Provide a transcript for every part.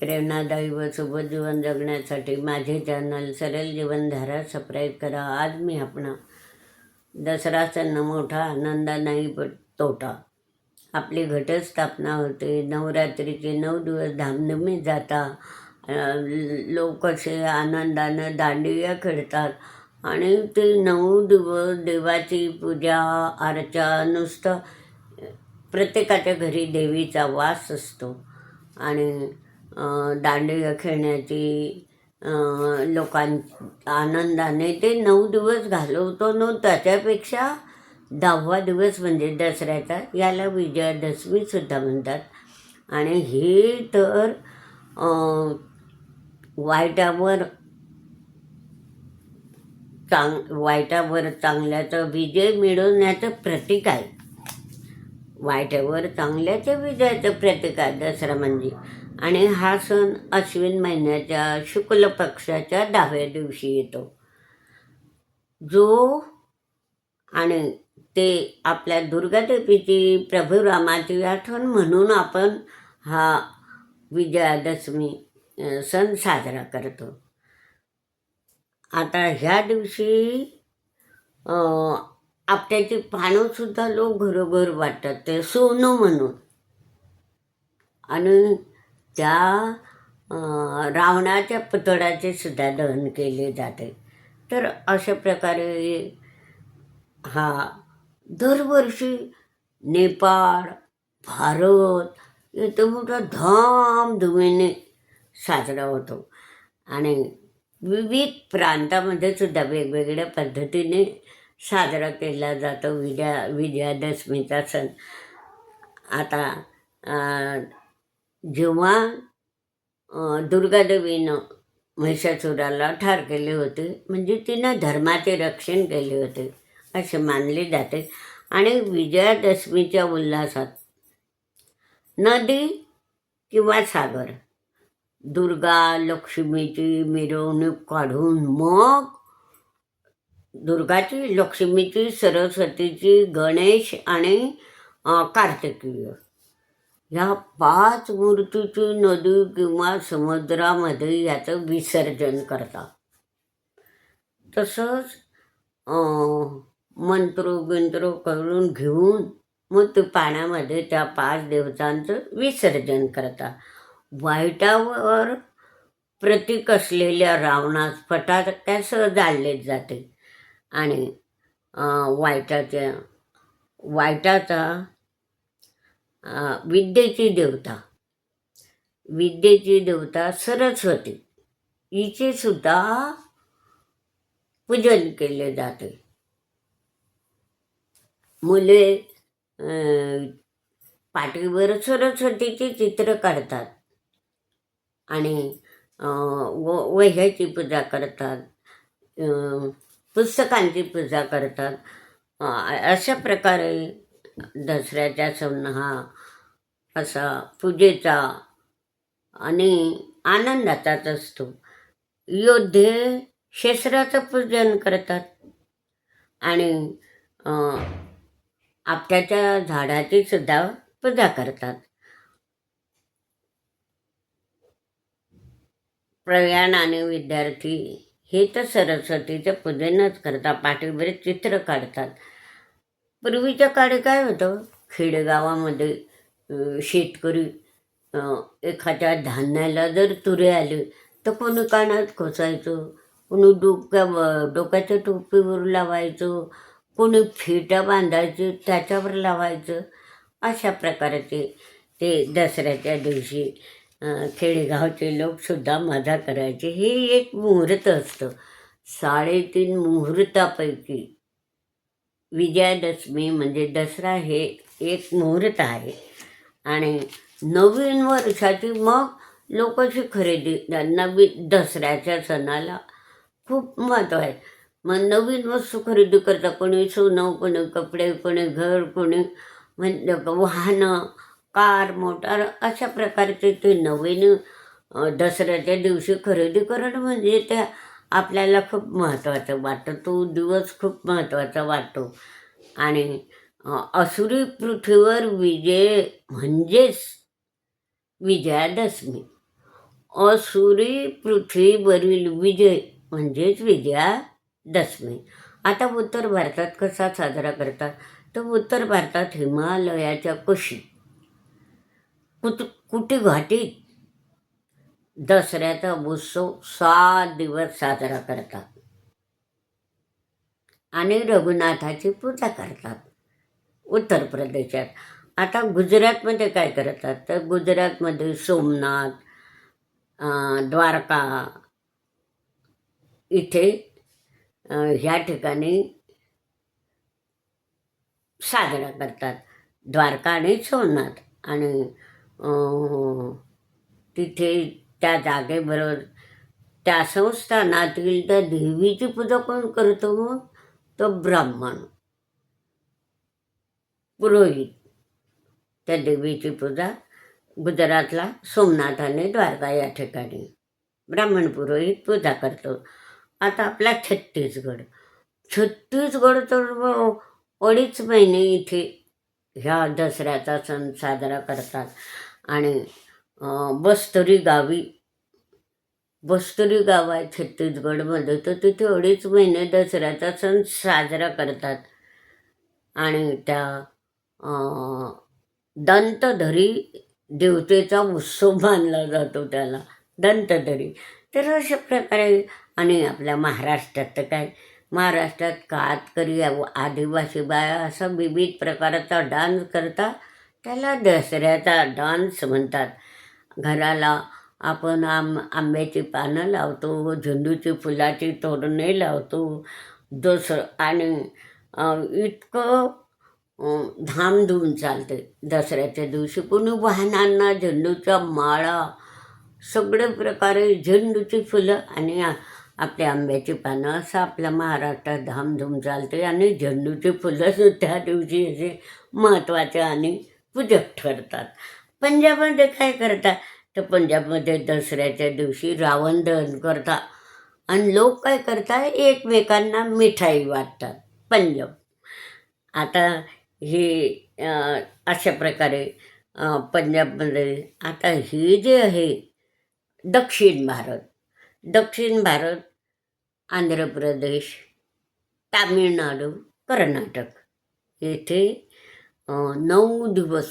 प्रेरणादायी व सोबत जीवन जगण्यासाठी माझे चॅनल सरळ जीवनधारा सबस्क्राईब करा. आज मी आपणा दसरा सण मोठा आनंदा नाही पण तोटा. आपली घटस्थापना होते. नवरात्रीचे नऊ दिवस धामधुमीत जाता. लोक असे आनंदानं दांडिया खेळतात. आणि ते नऊ दिवस देवाची पूजा अर्चा नुसतं प्रत्येकाच्या घरी देवीचा वास असतो. आणि दांडिया खेळण्याची लोकां आनंदाने ते नऊ दिवस घालवतो. न त्याच्यापेक्षा दहावा दिवस म्हणजे दसऱ्याचा याला विजयादशमीसुद्धा म्हणतात. आणि हे तर वाईटावर चांग वाईटावर चांगल्याचा विजय मिळवण्याचं प्रतीक आहे. वाईटावर चांगल्याचं विजयाचं प्रतीक आहे दसरा म्हणजे. आणि हा सण अश्विन महिन्याच्या शुक्ल पक्षाच्या दहाव्या दिवशी येतो. जो आणि ते आपल्या दुर्गादेवीची प्रभू रामाची आठवण म्हणून आपण हा विजयादशमी सण साजरा करतो. आता ह्या दिवशी आपल्याची आपट्याची पानंसुद्धा लोक घरोघर वाटतात. ते सोनं म्हणून. आणि त्या रावणाच्या पुतळ्याचे सुद्धा दहन केले जाते. तर अशा प्रकारे हा दरवर्षी नेपाळ भारत इथं मोठा धामधुमीने साजरा होतो. आणि विविध प्रांतामध्ये सुद्धा वेगवेगळ्या पद्धतीने साजरा केला जातो. विजया विजयादशमीचा सण. आता जेव्हा दुर्गादेवीनं महिषासुराला ठार केले होते म्हणजे तिनं धर्माचे रक्षण केले होते असे मानले जाते. आणि विजयादशमीच्या उल्हासात नदी किंवा सागर दुर्गा लक्ष्मीची मिरवणूक काढून मग दुर्गाची लक्ष्मीची सरस्वतीची गणेश आणि कार्तिकीय ह्या पाच मूर्तीची नदी किंवा समुद्रामध्ये याचं विसर्जन करतात. तसंच मंत्रो बिंत्रो करून घेऊन मग ते पाण्यामध्ये त्या पाच देवतांचं विसर्जन करतात. वाईटावर प्रतीक असलेल्या रावणास फटाक्यासह जाळले जाते. आणि वाईटाच्या वाईटाचा विद्येची देवता. विद्येची देवता सरस्वती. हिचे सुद्धा पूजन केले जाते. मुले पाठीवर सरस्वतीचे चित्र काढतात. आणि व वह्याची पूजा करतात. पुस्तकांची पूजा करतात. अशा प्रकारे दसऱ्याचा सण हा असा पूजेचा आणि आनंदाचाच असतो. योद्धे शस्त्राचं पूजन करतात. आणि अं, आपट्याच्या झाडाची सुद्धा पूजा करतात. प्रयाण आणि विद्यार्थी हे तर सरस्वतीचं पूजनच करतात. पाठीवर चित्र काढतात. पूर्वीच्या काळी काय होतं? खेडेगावामध्ये शेतकरी एखाद्या धान्याला जर तुरे आले तर कोणी कानात खोसायचं कोणी डोक्या डोक्याच्या टोपीवर लावायचं कोणी फेटा बांधायचे त्याच्यावर लावायचं अशा प्रकारचे ते दसऱ्याच्या दिवशी खेडेगावचे लोकसुद्धा मजा करायचे. हे एक मुहूर्त असतं. साडेतीन मुहूर्तापैकी विजयादशमी म्हणजे दसरा हे एक मुहूर्त आहे. आणि नवीन वर्षाची मग लोकांची खरेदी नवीन दसऱ्याच्या सणाला खूप महत्त्व आहे. मग नवीन वस्तू खरेदी करतात कोणी सोनं कोणी कपडे कोणी घर कोणी म्हणजे वाहनं कार मोटार अशा प्रकारचे ते नवीन दसऱ्याच्या दिवशी खरेदी करणं म्हणजे त्या आपल्याला खूप महत्त्वाचं वाटतं. तो दिवस खूप महत्त्वाचा वाटतो. आणि असुरी पृथ्वीवर विजय म्हणजेच विजयादशमी. असुरी पृथ्वीवरील विजय म्हणजेच विजयादशमी. आता उत्तर भारतात कसा साजरा करतात? तर उत्तर भारतात हिमालयाच्या कशी कुत कुटी घाटीत दसऱ्याचा उत्सव सात दिवस साजरा करतात. आणि रघुनाथाची पूजा करतात. उत्तर प्रदेशात. आता गुजरातमध्ये काय करतात? तर गुजरातमध्ये सोमनाथ द्वारका इथे ह्या ठिकाणी साजरा करतात. द्वारका आणि सोमनाथ. आणि तिथे त्या जागेबरोबर. त्या संस्थानातील त्या देवीची पूजा कोण करतो हो? मग तो ब्राह्मण. पुरोहित. त्या देवीची पूजा गुजरातला सोमनाथ आणि द्वारका या ठिकाणी. ब्राह्मण पुरोहित पूजा करतो. आता आपला छत्तीसगड. छत्तीसगड तर हो, अडीच महिने इथे ह्या दसऱ्याचा सण साजरा करतात. आणि बस्तरी गावी. बस्तरी गाव आहे छत्तीसगडमध्ये तर तिथे अडीच महिने दसऱ्याचा सण साजरा करतात. आणि त्या दंतधरी देवतेचा उत्सव मानला जातो त्याला. दंतधरी. तर अशा प्रकारे आणि आपल्या महाराष्ट्रात तर काय? महाराष्ट्रात कातकरी आदिवासी बाया असा विविध प्रकारचा डान्स करता त्याला दसऱ्याचा डान्स म्हणतात. घराला आपण आम आंब्याची पानं लावतो झेंडूची फुलाची तोरणे लावतो. दस आणि इतकं धामधूम चालते दसऱ्याच्या दिवशी कोणी वाहनांना झेंडूच्या माळा सगळे प्रकारे झेंडूची फुलं आणि आपल्या आंब्याची पानं असं आपल्या महाराष्ट्रात धामधूम चालते आणि झेंडूची फुलं त्या दिवशी असे महत्त्वाचे आणि पूजक ठरतात. पंजाबमध्ये काय करतात तर पंजाबमध्ये दसऱ्याच्या दिवशी रावण दहन करतात आणि लोक काय करतात एकमेकांना मिठाई वाटतात. पंजाब. आता हे अशा प्रकारे पंजाबमध्ये आता हे जे आहे दक्षिण भारत. दक्षिण भारत आंध्र प्रदेश तामिळनाडू कर्नाटक. येथे नऊ दिवस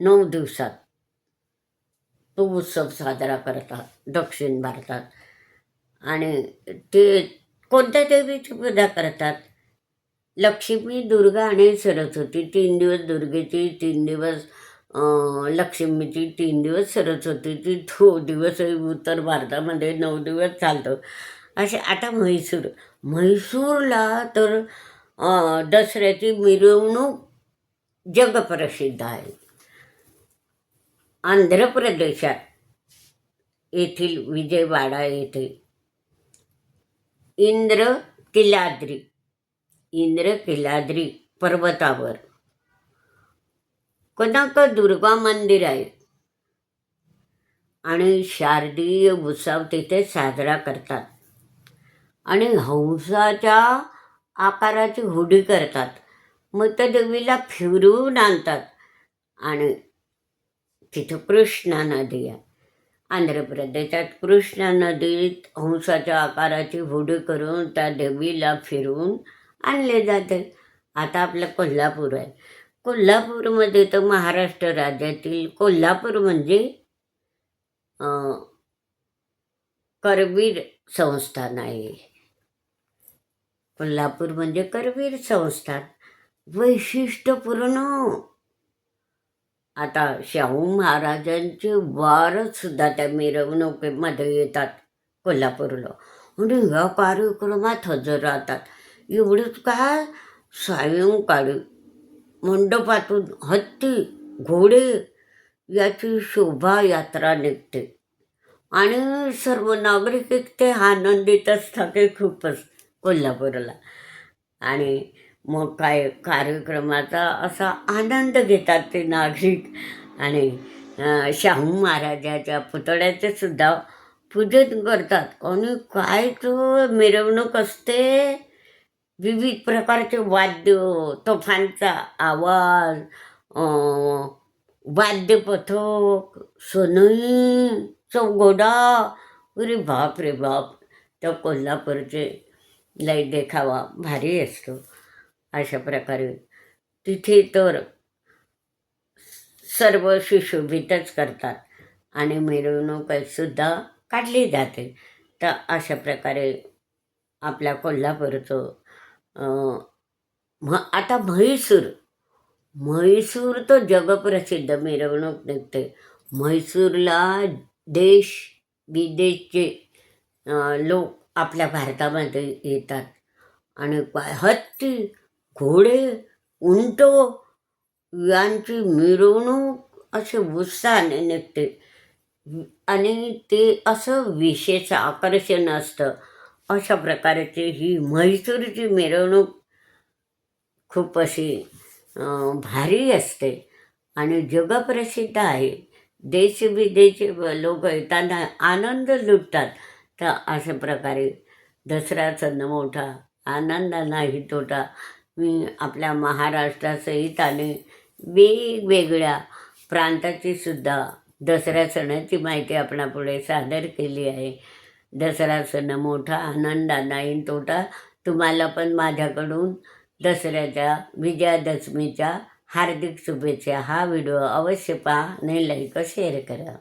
नऊ दिवसात तो उत्सव साजरा करतात दक्षिण भारतात. आणि ते कोणत्या देवीची पूजा करतात? लक्ष्मी दुर्गा आणि सरस्वती तीन दिवस दुर्गेची तीन दिवस लक्ष्मीची तीन दिवस सरस्वतीची दो दिवस उत्तर भारतामध्ये नऊ दिवस चालतं. असे आता म्हैसूर. म्हैसूरला तर दसऱ्याची मिरवणूक जगप्रसिद्ध आहे. आंध्र प्रदेशात येथील विजयवाडा येथे इंद्र किलाद्री इंद्र किलाद्री पर्वतावर कनक दुर्गा मंदिर आहे. आणि शारदीय उत्सव तिथे साजरा करतात. आणि हंसाच्या आकाराची हुडी करतात. मृतदेवीला फिरवून आणतात. आणि तिथं कृष्णा नदी आहे. आंध्र प्रदेशात कृष्णा नदीत हंसाच्या आकाराची हुडी करून त्या देवीला फिरवून आणले जाते. आता आपलं कोल्हापूर आहे. कोल्हापूरमध्ये तर महाराष्ट्र राज्यातील कोल्हापूर म्हणजे करवीर संस्थान आहे. कोल्हापूर म्हणजे करवीर संस्थान. वैशिष्ट्यपूर्ण आता शाहू महाराजांचे वारच सुद्धा त्या मिरवणुकीमध्ये येतात कोल्हापूरला. म्हणून ह्या कार्यक्रमात हजर राहतात. एवढंच काय सायंकाळी मंडपातून हत्ती घोडे याची शोभायात्रा निघते. आणि सर्व नागरिक ते आनंदित असतात खूपच कोल्हापूरला. आणि मग काय कार्यक्रमाचा असा आनंद घेतात ते नागरिक. आणि शाहू महाराजाच्या पुतळ्याचे सुद्धा पूजन करतात. आणि काय तो मिरवणूक असते? विविध प्रकारचे वाद्य तोफांचा आवाज वाद्यपथक सोनई चौघोडा अरे बाप रे बाप! त्या कोल्हापूरचे लय देखावा भारी असतो. अशा प्रकारे. तिथे तर सर्व सुशोभितच करतात आणि मिरवणूकसुद्धा काढली जाते. तर अशा प्रकारे आपल्या कोल्हापूरचं म आता म्हैसूर. म्हैसूर तर जगप्रसिद्ध मिरवणूक निघते. म्हैसूरला देश विदेशचे लोक आपल्या भारतामध्ये येतात. आणि हत्ती घोडे उंट यांची मिरवणूक असे उत्साहाने निघते. आणि ते असं विशेष आकर्षण असतं. अशा प्रकारची ही म्हैसूरची मिरवणूक खूप अशी भारी असते. आणि जगप्रसिद्ध आहे. देशविदेशी लोक येताना आनंद लुटतात. तर अशा प्रकारे दसऱ्याचा न मोठा आनंद नाही तोटा. मी आपल्या महाराष्ट्रासहित आणि वेगवेगळ्या प्रांताची सुद्धा दसऱ्या सणाची माहिती आपणापुढे सादर केली आहे. दसरा सण मोठा आनंद नाही तोटा तुम्हाला पण माझ्याकडून दसऱ्याच्या विजयादशमीच्या हार्दिक शुभेच्छा. हा व्हिडिओ अवश्य पहा आणि लाईक शेअर करा.